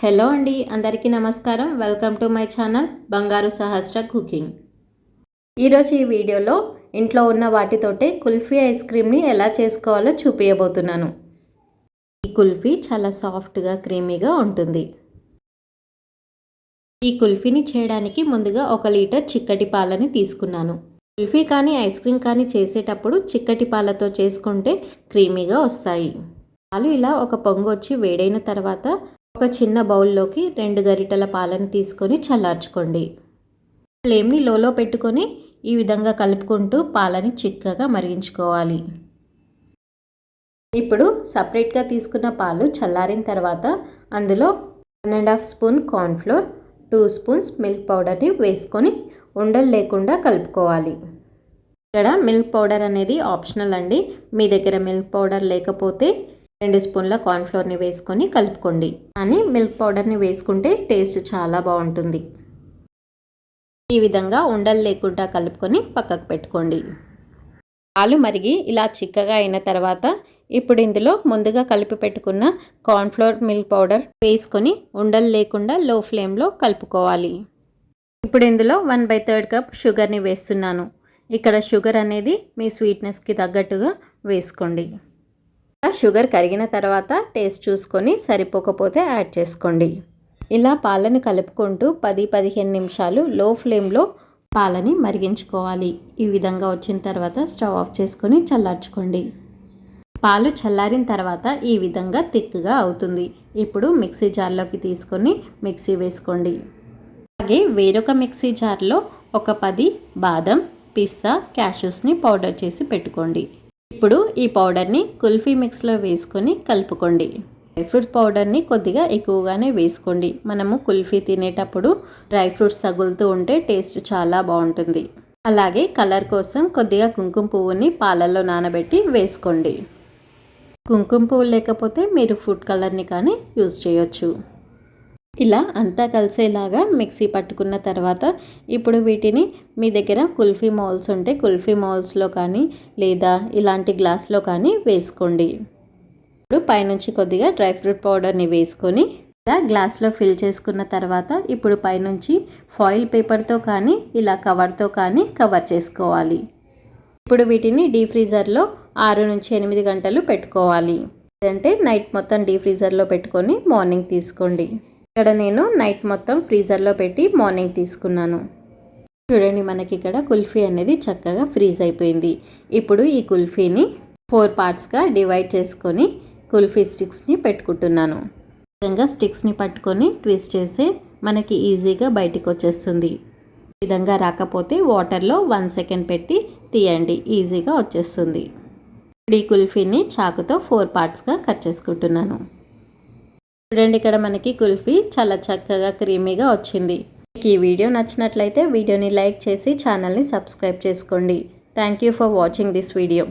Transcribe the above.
Hello అండి అందరికీ నమస్కారం. వెల్కమ్ టు మై ఛానల్ బంగారు సహస్ర కుకింగ్. ఈరోజు ఈ వీడియోలో ఇంట్లో ఉన్న వాటితోటే కుల్ఫీ ఐస్ క్రీమ్ని ఎలా చేసుకోవాలో చూపించబోతున్నాను ఈ కుల్ఫీ చాలా సాఫ్ట్గా క్రీమీగా ఉంటుంది. ఈ కుల్ఫీని చేయడానికి ముందుగా ఒక లీటర్ చిక్కటి పాలని తీసుకున్నాను. కుల్ఫీ కానీ ఐస్ క్రీమ్ కానీ చేసేటప్పుడు చిక్కటి పాలతో చేసుకుంటే క్రీమీగా వస్తాయి. పాలు ఇలా ఒక పొంగు వచ్చి వేడైన తర్వాత ఒక చిన్న బౌల్లోకి రెండు గరిటెల పాలను తీసుకొని చల్లార్చుకోండి. ఫ్లేమ్ని లోలో పెట్టుకొని ఈ విధంగా కలుపుకుంటూ పాలని చిక్కగా మరిగించుకోవాలి. ఇప్పుడు సపరేట్గా తీసుకున్న పాలు చల్లారిన తర్వాత అందులో one and half spoon cornflour two spoons milk పౌడర్ని వేసుకొని ఉండలు లేకుండా కలుపుకోవాలి. ఇక్కడ మిల్క్ పౌడర్ అనేది ఆప్షనల్ అండి. మీ దగ్గర మిల్క్ పౌడర్ లేకపోతే రెండు స్పూన్ల కార్న్ఫ్లోర్ని వేసుకొని కలుపుకోండి. కానీ మిల్క్ పౌడర్ని వేసుకుంటే టేస్ట్ చాలా బాగుంటుంది. ఈ విధంగా ఉండలు లేకుండా కలుపుకొని పక్కకు పెట్టుకోండి. పాలు మరిగి ఇలా చిక్కగా అయిన తర్వాత ఇప్పుడు ఇందులో ముందుగా కలిపి పెట్టుకున్న కార్న్ఫ్లోర్ మిల్క్ పౌడర్ వేసుకొని ఉండలు లేకుండా లో ఫ్లేమ్లో కలుపుకోవాలి. ఇప్పుడు ఇందులో వన్ బై థర్డ్ కప్ షుగర్ని వేస్తున్నాను. ఇక్కడ షుగర్ అనేది మీ స్వీట్నెస్కి తగ్గట్టుగా వేసుకోండి. షుగర్ కరిగిన తర్వాత టేస్ట్ చూసుకొని సరిపోకపోతే యాడ్ చేసుకోండి. ఇలా పాలను కలుపుకుంటూ పది పదిహేను నిమిషాలు లో ఫ్లేమ్లో పాలని మరిగించుకోవాలి. ఈ విధంగా వచ్చిన తర్వాత స్టవ్ ఆఫ్ చేసుకొని చల్లార్చుకోండి. పాలు చల్లారిన తర్వాత ఈ విధంగా థిక్గా అవుతుంది. ఇప్పుడు మిక్సీ జార్లోకి తీసుకొని మిక్సీ వేసుకోండి. అలాగే వేరొక మిక్సీ జార్లో ఒక పది బాదం పిస్తా క్యాషూస్ని పౌడర్ చేసి పెట్టుకోండి. ఇప్పుడు ఈ పౌడర్ని కుల్ఫీ మిక్స్లో వేసుకొని కలుపుకోండి. డ్రై ఫ్రూట్స్ పౌడర్ని కొద్దిగా ఎక్కువగానే వేసుకోండి. మనము కుల్ఫీ తినేటప్పుడు డ్రై ఫ్రూట్స్ తగులుతూ ఉంటే టేస్ట్ చాలా బాగుంటుంది. అలాగే కలర్ కోసం కొద్దిగా కుంకుమ పువ్వుని పాలల్లో నానబెట్టి వేసుకోండి. కుంకుమ పువ్వు లేకపోతే మీరు ఫుడ్ కలర్ని కానీ యూజ్ చేయొచ్చు. ఇలా అంతా కలిసేలాగా మిక్సీ పట్టుకున్న తర్వాత ఇప్పుడు వీటిని మీ దగ్గర కుల్ఫీ మౌల్స్ ఉంటే కుల్ఫీ మౌల్స్లో కానీ లేదా ఇలాంటి గ్లాస్లో కానీ వేసుకోండి. ఇప్పుడు పైనుంచి కొద్దిగా డ్రై ఫ్రూట్ పౌడర్ని వేసుకొని ఇలా గ్లాస్లో ఫిల్ చేసుకున్న తర్వాత ఇప్పుడు పైనుంచి ఫాయిల్ పేపర్తో కానీ ఇలా కవర్తో కానీ కవర్ చేసుకోవాలి. ఇప్పుడు వీటిని డీ ఫ్రీజర్లో ఆరు నుంచి ఎనిమిది గంటలు పెట్టుకోవాలి. అంటే నైట్ మొత్తం డీ ఫ్రీజర్లో పెట్టుకొని మార్నింగ్ తీసుకోండి. ఇక్కడ నేను నైట్ మొత్తం ఫ్రీజర్లో పెట్టి మార్నింగ్ తీసుకున్నాను. చూడండి మనకి ఇక్కడ కుల్ఫీ అనేది చక్కగా ఫ్రీజ్ అయిపోయింది. ఇప్పుడు ఈ కుల్ఫీని ఫోర్ పార్ట్స్గా డివైడ్ చేసుకొని కుల్ఫీ స్టిక్స్ని పెట్టుకుంటున్నాను. విధంగా స్టిక్స్ని పట్టుకొని ట్విస్ట్ చేస్తే మనకి ఈజీగా బయటికి వచ్చేస్తుంది. విధంగా రాకపోతే వాటర్లో వన్ సెకండ్ పెట్టి తీయండి ఈజీగా వచ్చేస్తుంది. ఇప్పుడు ఈ కుల్ఫీని చాకుతో ఫోర్ పార్ట్స్గా కట్ చేసుకుంటున్నాను. చూడండి ఇక్కడ మనకి కుల్ఫీ చాలా చక్కగా క్రీమీగా వచ్చింది. మీకు ఈ వీడియో నచ్చినట్లయితే వీడియోని లైక్ చేసి ఛానల్ని సబ్స్క్రైబ్ చేసుకోండి. Thank you for watching this video